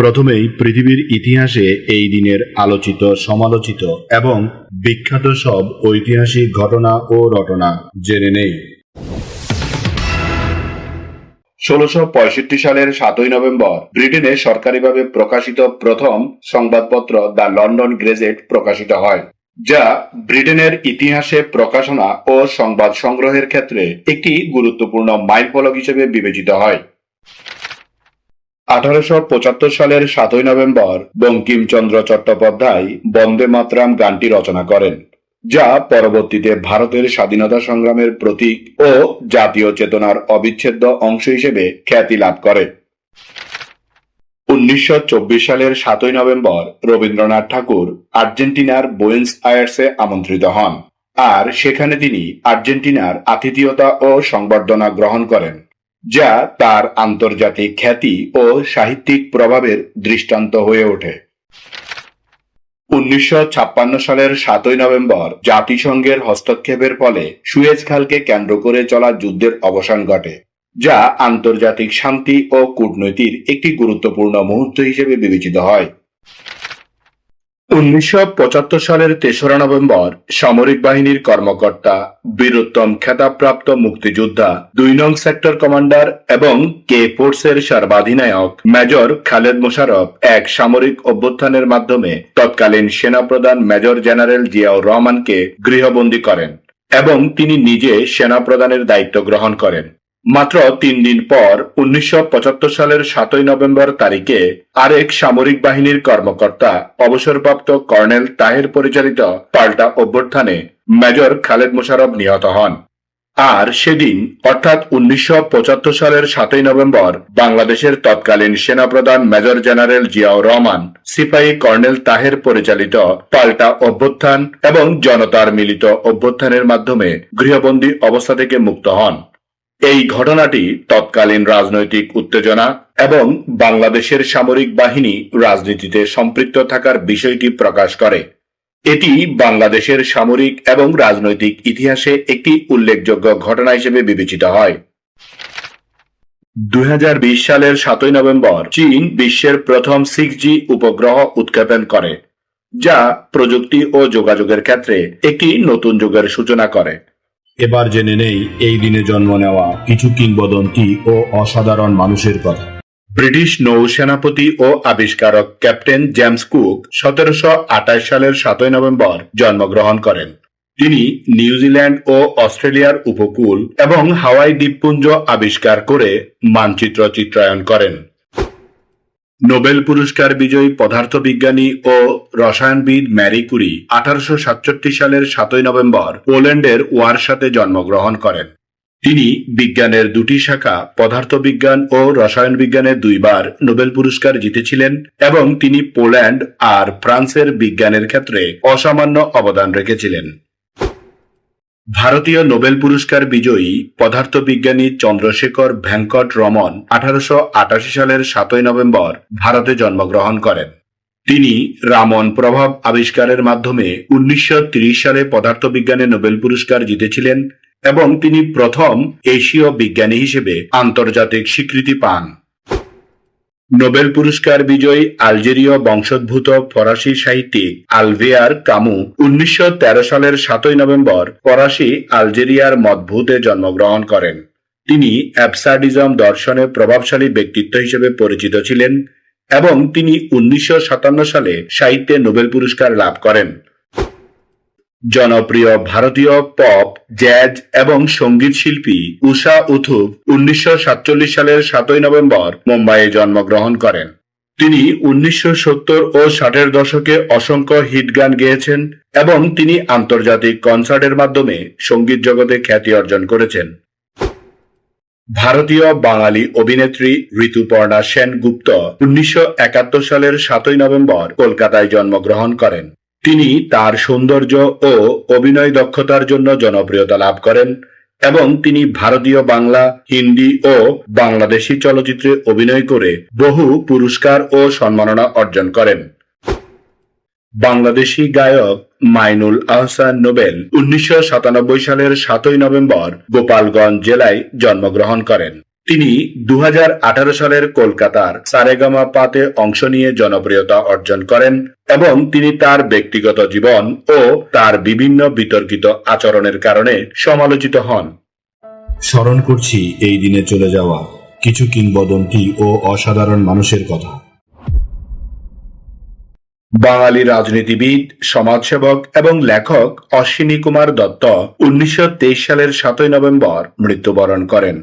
প্রথমেই পৃথিবীর ইতিহাসে এই দিনের আলোচিত, সমালোচিত এবং বিখ্যাত সব ঐতিহাসিক ঘটনা ও রটনা জেনে নেই। ষোলোশো পঁয়ষট্টি সালের সাতই নভেম্বর, ব্রিটেনে সরকারিভাবে প্রকাশিত প্রথম সংবাদপত্র দ্য লন্ডন গ্রেজেট প্রকাশিত হয়, যা ব্রিটেনের ইতিহাসে প্রকাশনা ও সংবাদ সংগ্রহের ক্ষেত্রে একটি গুরুত্বপূর্ণ মাইলফলক হিসেবে বিবেচিত হয়। আঠারোশো পঁচাত্তর সালের সাতই নভেম্বর বঙ্কিমচন্দ্র চট্টোপাধ্যায় বন্দে মাতরাম গানটি রচনা করেন, যা পরবর্তীতে ভারতের স্বাধীনতা সংগ্রামের প্রতীক ও জাতীয় চেতনার অবিচ্ছেদ্য অংশ হিসেবে খ্যাতি লাভ করে। উনিশশো চব্বিশ সালের সাতই নভেম্বর রবীন্দ্রনাথ ঠাকুর আর্জেন্টিনার বুয়েন্স আয়ার্সে আমন্ত্রিত হন, আর সেখানে তিনি আর্জেন্টিনার আতিথিয়তা ও সংবর্ধনা গ্রহণ করেন। যা তার আন্তর্জাতিক খ্যাতি ও সাহিত্যিক প্রভাবের দৃষ্টান্ত হয়ে ওঠে। উনিশশো ছাপ্পান্ন সালের সাতই নভেম্বর জাতিসংঘের হস্তক্ষেপের ফলে সুয়েজ খালকে কেন্দ্র করে চলা যুদ্ধের অবসান ঘটে, যা আন্তর্জাতিক শান্তি ও কূটনৈতিক একটি গুরুত্বপূর্ণ মুহূর্ত হিসেবে বিবেচিত হয়। উনিশশো পঁচাত্তর সালের তেসরা নভেম্বর সামরিক বাহিনীর কর্মকর্তা, বীরোত্তম খেতাবপ্রাপ্ত মুক্তিযোদ্ধা, দুই নং সেক্টর কমান্ডার এবং কে ফোর্সের সর্বাধিনায়ক, মেজর খালেদ মোশারফ এক সামরিক অভ্যুত্থানের মাধ্যমে তৎকালীন সেনাপ্রধান মেজর জেনারেল জিয়াউর রহমানকে গৃহবন্দী করেন এবং তিনি নিজে সেনাপ্রধানের দায়িত্ব গ্রহণ করেন। মাত্র তিন দিন পর উনিশশো পঁচাত্তর সালের সাতই নভেম্বর তারিখে আরেক সামরিক বাহিনীর কর্মকর্তা, অবসরপ্রাপ্ত কর্নেল তাহের পরিচালিত পাল্টা অভ্যুত্থানে মেজর খালেদ মোশারফ নিহত হন। আর সেদিন, অর্থাৎ উনিশশো পঁচাত্তর সালের সাতই নভেম্বর, বাংলাদেশের তৎকালীন সেনাপ্রধান মেজর জেনারেল জিয়াউর রহমান, সিপাহী কর্নেল তাহের পরিচালিত পাল্টা অভ্যুত্থান এবং জনতার মিলিত অভ্যুত্থানের মাধ্যমে গৃহবন্দী অবস্থা থেকে মুক্ত হন। এই ঘটনাটি তৎকালীন রাজনৈতিক উত্তেজনা এবং বাংলাদেশের সামরিক বাহিনী রাজনীতিতে সম্পৃক্ত থাকার বিষয়টি প্রকাশ করে। এটি বাংলাদেশের সামরিক এবং রাজনৈতিক ইতিহাসে একটি উল্লেখযোগ্য ঘটনা হিসেবে বিবেচিত হয়। দুই হাজার বিশ সালের সাতই নভেম্বর চীন বিশ্বের প্রথম সিক্স জি উপগ্রহ উৎক্ষেপণ করে, যা প্রযুক্তি ও যোগাযোগের ক্ষেত্রে একটি নতুন যুগের সূচনা করে। এবার জেনে নেই এই দিনে জন্ম নেওয়া কিছু কিংবদন্তি ও অসাধারণ মানুষের কথা। ব্রিটিশ নৌসেনাপতি ও আবিষ্কারক ক্যাপ্টেন জেমস কুক সতেরোশো আঠাশ সালের সাতই নভেম্বর জন্মগ্রহণ করেন। তিনি নিউজিল্যান্ড ও অস্ট্রেলিয়ার উপকূল এবং হাওয়াই দ্বীপপুঞ্জ আবিষ্কার করে মানচিত্র চিত্রায়ন করেন। নোবেল পুরস্কার বিজয়ী পদার্থবিজ্ঞানী ও রসায়নবিদ ম্যারি কুরি আঠারোশো সাতষট্টি সালের সাতই নভেম্বর পোল্যান্ডের ওয়ারসাতে জন্মগ্রহণ করেন। তিনি বিজ্ঞানের দুটি শাখা, পদার্থবিজ্ঞান ও রসায়ন বিজ্ঞানে দুইবার নোবেল পুরস্কার জিতেছিলেন এবং তিনি পোল্যান্ড আর ফ্রান্সের বিজ্ঞানের ক্ষেত্রে অসামান্য অবদান রেখেছিলেন। ভারতীয় নোবেল পুরস্কার বিজয়ী পদার্থবিজ্ঞানী চন্দ্রশেখর ভেঙ্কট রমন আঠারোশো আটাশি সালের সাতই নভেম্বর ভারতে জন্মগ্রহণ করেন। তিনি রামন প্রভাব আবিষ্কারের মাধ্যমে উনিশশো সালে পদার্থবিজ্ঞানে নোবেল পুরস্কার জিতেছিলেন এবং তিনি প্রথম এশীয় বিজ্ঞানী হিসেবে আন্তর্জাতিক স্বীকৃতি পান। নোবেল পুরস্কার বিজয়ী আলজেরীয় বংশোদ্ভূত ফরাসি সাহিত্যিক আলভেয়ার কামু উনিশশো তেরো সালের সাতই নভেম্বর ফরাসি আলজেরিয়ার মদভূতে জন্মগ্রহণ করেন। তিনি অ্যাবসার্ডিজম দর্শনে প্রভাবশালী ব্যক্তিত্ব হিসেবে পরিচিত ছিলেন এবং তিনি উনিশশো সাতান্ন সালে সাহিত্যে নোবেল পুরস্কার লাভ করেন। জনপ্রিয় ভারতীয় পপ, জ্যাজ এবং সংগীত শিল্পী উষা উথুপ উনিশশো সালের সাতই নভেম্বর মুম্বাইয়ে জন্মগ্রহণ করেন। তিনি উনিশশো সত্তর ও ষাটের দশকে অসংখ্য হিট গান গেয়েছেন এবং তিনি আন্তর্জাতিক কনসার্টের মাধ্যমে সংগীত জগতে খ্যাতি অর্জন করেছেন। ভারতীয় বাঙালি অভিনেত্রী ঋতুপর্ণা সেনগুপ্ত উনিশশো সালের সাতই নভেম্বর কলকাতায় জন্মগ্রহণ করেন। তিনি তার সৌন্দর্য ও অভিনয় দক্ষতার জন্য জনপ্রিয়তা লাভ করেন এবং তিনি ভারতীয় বাংলা, হিন্দি ও বাংলাদেশি চলচ্চিত্রে অভিনয় করে বহু পুরস্কার ও সম্মাননা অর্জন করেন। বাংলাদেশি গায়ক মাইনুল আহসান নোবেল উনিশশো সাতানব্বই সালের সাতই নভেম্বর গোপালগঞ্জ জেলায় জন্মগ্রহণ করেন। তিনি দু হাজার আঠারো সালের কলকাতার সারেগামা পাতে অংশ নিয়ে জনপ্রিয়তা অর্জন করেন এবং তিনি তার ব্যক্তিগত জীবন ও তার বিভিন্ন বিতর্কিত আচরণের কারণে সমালোচিত হন। স্মরণ করছি এই দিনে চলে যাওয়া কিছু কিংবদন্তি ও অসাধারণ মানুষের কথা। বাঙালি রাজনীতিবিদ সমাজসেবক এবং লেখক অশ্বিনী কুমার দত্ত উনিশশো তেইশ সালের সাতই নভেম্বর মৃত্যুবরণ করেন।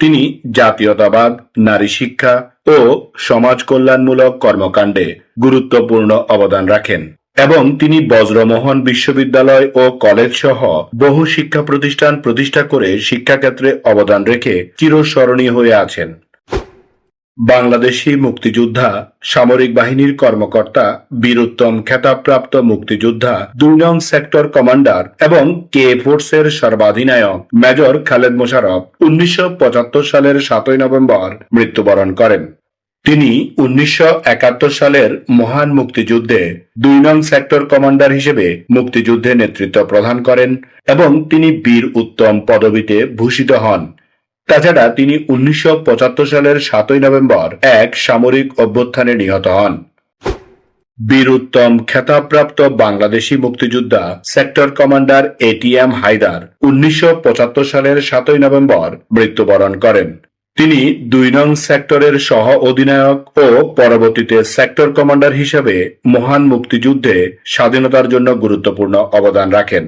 তিনি জাতীয়তাবাদ, নারী শিক্ষা ও সমাজ কল্যাণমূলক কর্মকাণ্ডে গুরুত্বপূর্ণ অবদান রাখেন এবং তিনি বজ্রমোহন বিশ্ববিদ্যালয় ও কলেজ সহ বহু শিক্ষা প্রতিষ্ঠান প্রতিষ্ঠা করে শিক্ষাক্ষেত্রে অবদান রেখে চিরস্মরণীয় হয়ে আছেন। বাংলাদেশি মুক্তিযোদ্ধা, সামরিক বাহিনীর কর্মকর্তা, বীরুত্তম খেতাবপ্রাপ্ত মুক্তিযোদ্ধা, দুই নং সেক্টর কমান্ডার এবং কে ফোর্সের সর্বাধিনায়ক মেজর খালেদ মোশারফ উনিশশো সালের সাতই নভেম্বর মৃত্যুবরণ করেন। তিনি উনিশশো একাত্তর সালের মহান মুক্তিযুদ্ধে দুই নং সেক্টর কমান্ডার হিসেবে মুক্তিযুদ্ধে নেতৃত্ব প্রদান করেন এবং তিনি বীর উত্তম পদবিতে ভূষিত হন। তাছাড়া তিনি উনিশশো পঁচাত্তর সালের সাতই নভেম্বর এক সামরিক অভ্যুত্থানে নিহত হন। বীর উত্তম খেতাবপ্রাপ্ত বাংলাদেশি মুক্তিযোদ্ধা সেক্টর কমান্ডার এটিএম হায়দার উনিশশো পঁচাত্তর সালের সাতই নভেম্বর মৃত্যুবরণ করেন। তিনি দুই নং সেক্টরের সহ অধিনায়ক ও পরবর্তীতে সেক্টর কমান্ডার হিসেবে মহান মুক্তিযুদ্ধে স্বাধীনতার জন্য গুরুত্বপূর্ণ অবদান রাখেন।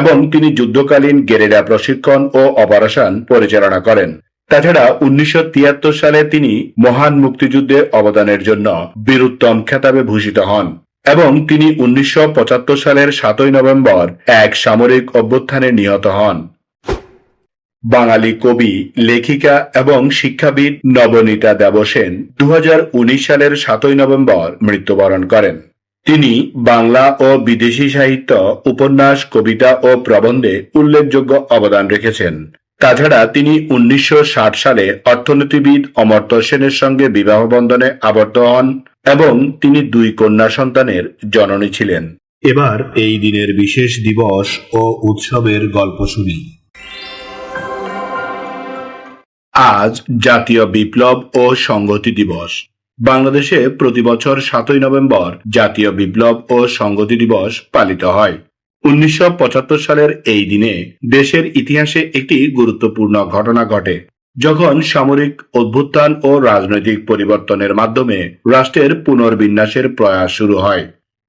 এবং তিনি যুদ্ধকালীন গেরিলা প্রশিক্ষণ ও অপারেশন পরিচালনা করেন। তাছাড়া উনিশশো তিয়াত্তর সালে তিনি মহান মুক্তিযুদ্ধে অবদানের জন্য বীরুত্তম খেতাবে ভূষিত হন এবং তিনি উনিশশো পঁচাত্তর সালের সাতই নভেম্বর এক সামরিক অভ্যুত্থানে নিহত হন। বাঙালি কবি, লেখিকা এবং শিক্ষাবিদ নবনীতা দেবসেন দু হাজার উনিশ সালের সাতই নভেম্বর মৃত্যুবরণ করেন। তিনি বাংলা ও বিদেশি সাহিত্য উপন্যাস কবিতা ও প্রবন্ধে উল্লেখযোগ্য অবদান রেখেছেন। তাছাড়া তিনি উনিশশো ষাট সালে অর্থনীতিবিদ অমর্ত্য সেনের সঙ্গে বিবাহ বন্ধনে আবদ্ধ হন এবং তিনি দুই কন্যা সন্তানের জননী ছিলেন। এবার এই দিনের বিশেষ দিবস ও উৎসবের গল্প শুনি। আজ জাতীয় বিপ্লব ও সংহতি দিবস। বাংলাদেশে প্রতি বছর সাতই নভেম্বর জাতীয় বিপ্লব ও সংহতি দিবস পালিত হয়। উনিশশো পঁচাত্তর সালের এই দিনে দেশের ইতিহাসে একটি গুরুত্বপূর্ণ ঘটনা ঘটে, যখন সামরিক অভ্যুত্থান ও রাজনৈতিক পরিবর্তনের মাধ্যমে রাষ্ট্রের পুনর্বিন্যাসের প্রয়াস শুরু হয়।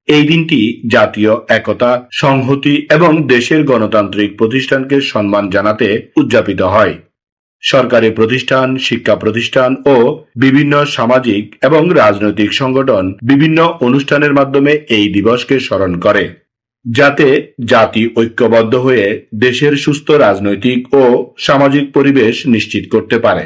এই দিনটি জাতীয় একতা, সংহতি এবং দেশের গণতান্ত্রিক প্রতিষ্ঠানকে সম্মান জানাতে উদযাপিত হয়। সরকারি প্রতিষ্ঠান, শিক্ষা প্রতিষ্ঠান ও বিভিন্ন সামাজিক এবং রাজনৈতিক সংগঠন বিভিন্ন অনুষ্ঠানের মাধ্যমে এই দিবসকে স্মরণ করে। যাতে জাতি ঐক্যবদ্ধ হয়ে দেশের সুস্থ রাজনৈতিক ও সামাজিক পরিবেশ নিশ্চিত করতে পারে।